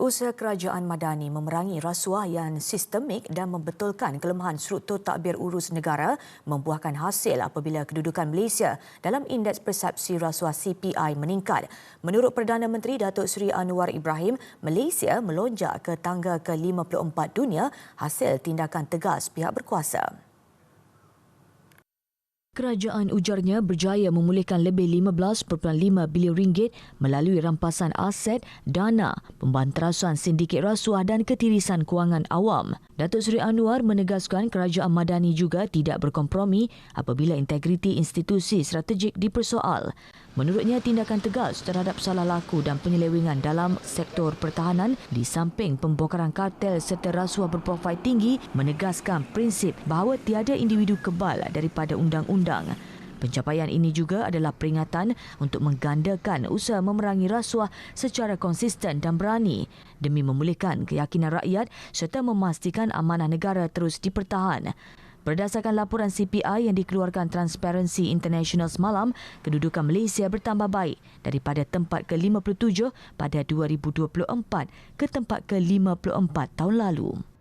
Usaha kerajaan Madani memerangi rasuah yang sistemik dan membetulkan kelemahan struktur takbir urus negara membuahkan hasil apabila kedudukan Malaysia dalam indeks persepsi rasuah CPI meningkat. Menurut Perdana Menteri Datuk Seri Anwar Ibrahim, Malaysia melonjak ke tangga ke-54 dunia hasil tindakan tegas pihak berkuasa. Kerajaan ujarnya berjaya memulihkan lebih 15.5 bilion ringgit melalui rampasan aset, dana, pembanterasan sindiket rasuah dan ketirisan kewangan awam. Datuk Seri Anwar menegaskan kerajaan Madani juga tidak berkompromi apabila integriti institusi strategik dipersoal. Menurutnya, tindakan tegas terhadap salah laku dan penyelewengan dalam sektor pertahanan di samping pembongkaran kartel serta rasuah berprofil tinggi menegaskan prinsip bahawa tiada individu kebal daripada undang-undang. Pencapaian ini juga adalah peringatan untuk menggandakan usaha memerangi rasuah secara konsisten dan berani demi memulihkan keyakinan rakyat serta memastikan amanah negara terus dipertahan. Berdasarkan laporan CPI yang dikeluarkan Transparency International semalam, kedudukan Malaysia bertambah baik daripada tempat ke-57 pada 2024 ke tempat ke-54 tahun lalu.